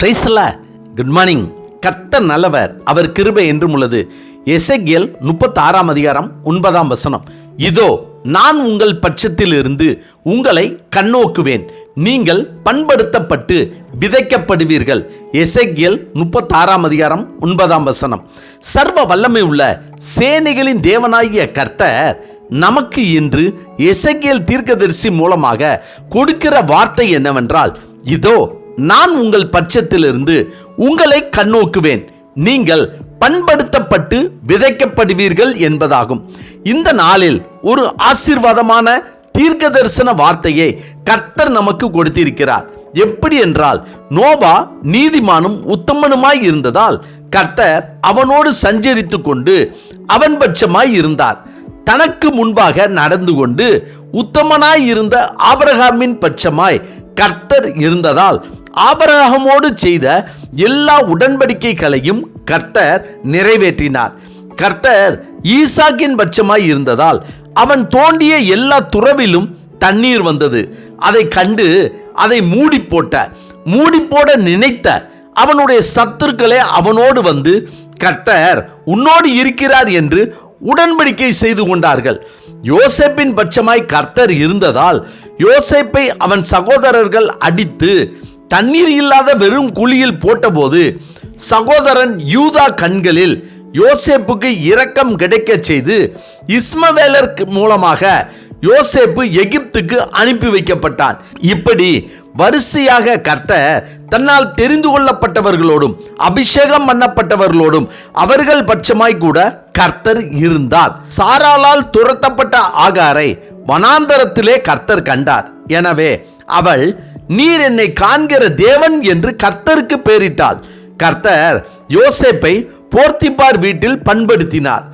பிரைஸ்ல good morning கத்த நல்லவர் அவர் கிருபை என்றும் உள்ளது. எசகியல் முப்பத்தி ஆறாம் அதிகாரம் ஒன்பதாம் வசனம். இதோ நான் உங்கள் பட்சத்தில் இருந்து உங்களை கண்ணோக்குவேன். நீங்கள் பண்படுத்தப்பட்டு விதைக்கப்படுவீர்கள். எசகியல் முப்பத்தாறாம் அதிகாரம் ஒன்பதாம் வசனம். சர்வ வல்லமை உள்ள சேனைகளின் தேவனாகிய கர்த்தர் நமக்கு இன்று எசகியல் தீர்க்கதரிசி மூலமாக கொடுக்கிற வார்த்தை என்னவென்றால் இதோ நான் உங்கள் பட்சத்திலிருந்து உங்களை கண்ணோக்குவேன். நீங்கள் பண்படுத்தப்பட்டு விதைக்கப்படுவீர்கள் என்பதாகும். இந்த நாளில் ஒரு ஆசீர்வாதமான தீர்க்க தரிசன வார்த்தையை கர்த்தர் நமக்கு கொடுத்திருக்கிறார். எப்படி என்றால் நோவா நீதிமானும் உத்தமனுமாய் இருந்ததால் கர்த்தர் அவனோடு சஞ்சரித்து கொண்டு அவன் பட்சமாய் இருந்தார். தனக்கு முன்பாக நடந்து கொண்டு உத்தமனாய் இருந்த ஆபரகாமின் பட்சமாய் கர்த்தர் இருந்ததால் ஆபரகமோடு செய்த எல்லா உடன்படிக்கைகளையும் கர்த்தர் நிறைவேற்றினார். கர்த்தர் ஈசாக்கின் பட்சமாய் இருந்ததால் அவன் தோண்டிய எல்லா துறவிலும் தண்ணீர் வந்தது. அதை கண்டு அதை மூடி போட்ட மூடி போட நினைத்த அவனுடைய சத்துருக்களே அவனோடு வந்து கர்த்தர் உன்னோடு இருக்கிறார் என்று உடன்படிக்கை செய்து கொண்டார்கள். யோசேப்பின் பட்சமாய் கர்த்தர் இருந்ததால் யோசேப்பை அவன் சகோதரர்கள் அடித்து தண்ணீர் இல்லாத வெறும் குழியில் போட்டபோது சகோதரன் யூதா கண்களில் யோசேப்புக்கு இரக்கம் கிடைக்கச் செய்து இஸ்மவேலர் மூலமாக யோசேப்பு எகிப்துக்கு அனுப்பி வைக்கப்பட்டான். இப்படி வரிசையாக கர்த்தர் தன்னால் தெரிந்து கொள்ளப்பட்டவர்களோடும் அபிஷேகம் பண்ணப்பட்டவர்களோடும் அவர்கள் பட்சமாய் கூட கர்த்தர் இருந்தார். சாராளால் துரத்தப்பட்ட ஆகாரை வனாந்தரத்திலே கர்த்தர் கண்டார். எனவே அவள் நீர் என்னை காண்கிற தேவன் என்று கர்த்தருக்கு பெயரிட்டாள் கர்த்தர் யோசேப்பை போர்த்திப்பார் வீட்டில் பண்படுத்தினார்.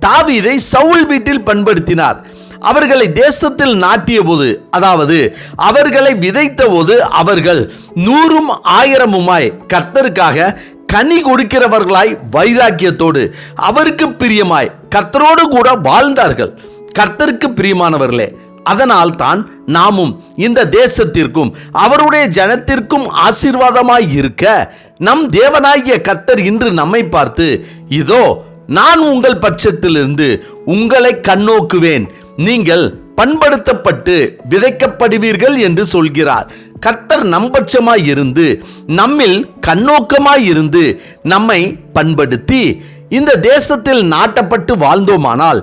தாவீதை சவுல் வீட்டில் பண்படுத்தினார். அவர்களை தேசத்தில் நாட்டிய போது அதாவது அவர்களை விதைத்த போது அவர்கள் நூறும் ஆயிரமுமாய் கர்த்தருக்காக கனி கொடுக்கிறவர்களாய் வைராக்கியத்தோடு அவருக்கு பிரியமாய் கர்த்தரோடு கூட வாழ்ந்தார்கள். கர்த்தருக்கு பிரியமானவர்களே அதனால் தான் நாமும் இந்த தேசத்திற்கும் அவருடைய ஜனத்திற்கும் ஆசீர்வாதமாய் இருக்க நம் தேவனாகிய கர்த்தர் இன்று நம்மை பார்த்து இதோ நான் உங்கள் பட்சத்திலிருந்து உங்களை கண்ணோக்குவேன். நீங்கள் பண்படுத்தப்பட்டு விதைக்கப்படுவீர்கள் என்று சொல்கிறார். கர்த்தர் நம்பட்சமாய் இருந்து நம்மில் கண்ணோக்கமாய் இருந்து நம்மை பண்படுத்தி இந்த தேசத்தில் நாட்டப்பட்டு வாழ்ந்தோமானால்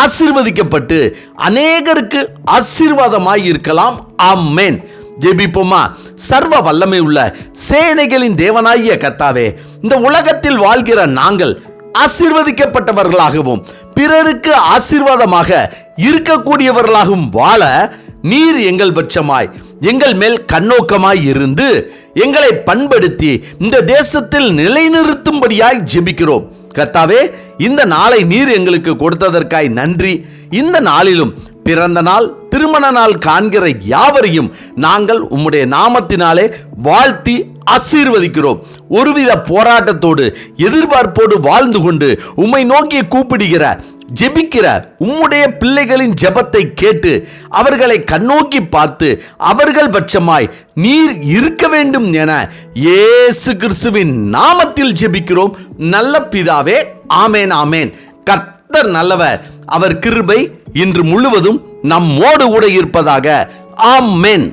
ஆசீர்வதிக்கப்பட்டு அநேகருக்கு ஆசீர்வாதமாய் இருக்கலாம். ஆமேன். ஜெபிப்போமா? சர்வ வல்லமை உள்ள சேனைகளின் தேவனாகிய கத்தாவே இந்த உலகத்தில் வாழ்கிற நாங்கள் ஆசீர்வதிக்கப்பட்டவர்களாகவும் பிறருக்கு ஆசீர்வாதமாக இருக்கக்கூடியவர்களாகவும் வாழ நீர் எங்கள் பட்சமாய் எங்கள் மேல் கண்ணோக்கமாய் இருந்து எங்களை பண்படுத்தி இந்த தேசத்தில் நிலைநிறுத்தும்படியாய் ஜெபிக்கிறோம். கர்த்தாவே இந்த நாளை நீர் எங்களுக்கு கொடுத்ததற்காய் நன்றி. இந்த நாளிலும் பிறந்த நாள் திருமண நாள் காண்கிற யாவரையும் நாங்கள் உம்முடைய நாமத்தினாலே வாழ்த்தி ஆசீர்வதிக்கிறோம். ஒருவித போராட்டத்தோடு எதிர்பார்ப்போடு வாழ்ந்து கொண்டு உம்மை நோக்கி கூப்பிடுகிற ஜெபிக்கிற உம்முடைய பிள்ளைகளின் ஜெபத்தை கேட்டு அவர்களை கண்ணோக்கி பார்த்து அவர்கள் பட்சமாய் நீர் இருக்க வேண்டும் என இயேசு கிறிஸ்துவின் நாமத்தில் ஜெபிக்கிறோம். நல்ல பிதாவே ஆமேன் ஆமேன். கர்த்தர் நல்லவர் அவர் கிருபை இன்று முழுவதும் நம்மோடு கூட இருப்பதாக ஆமென்.